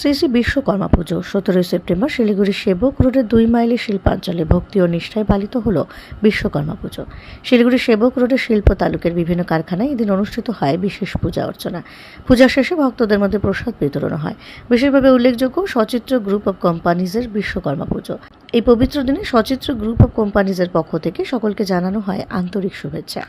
শ্রী শ্রী বিশ্বকর্মা পুজো। সতেরোই সেপ্টেম্বর শিলিগুড়ি সেবক রোডের দুই মাইলের শিল্পাঞ্চলে ভক্তি ও নিষ্ঠায় পালিত হল বিশ্বকর্মা পুজো। শিলিগুড়ির সেবক রোডের শিল্প তালুকের বিভিন্ন কারখানায় এদিন অনুষ্ঠিত হয় বিশেষ পূজা অর্চনা। পূজা শেষে ভক্তদের মধ্যে প্রসাদ বিতরণ হয়। বিশেষভাবে উল্লেখযোগ্য সচিত্র গ্রুপ অব কোম্পানিজের বিশ্বকর্মা পুজো। এই পবিত্র দিনে সচিত্র গ্রুপ অব কোম্পানিজের পক্ষ থেকে সকলকে জানানো হয় আন্তরিক শুভেচ্ছা।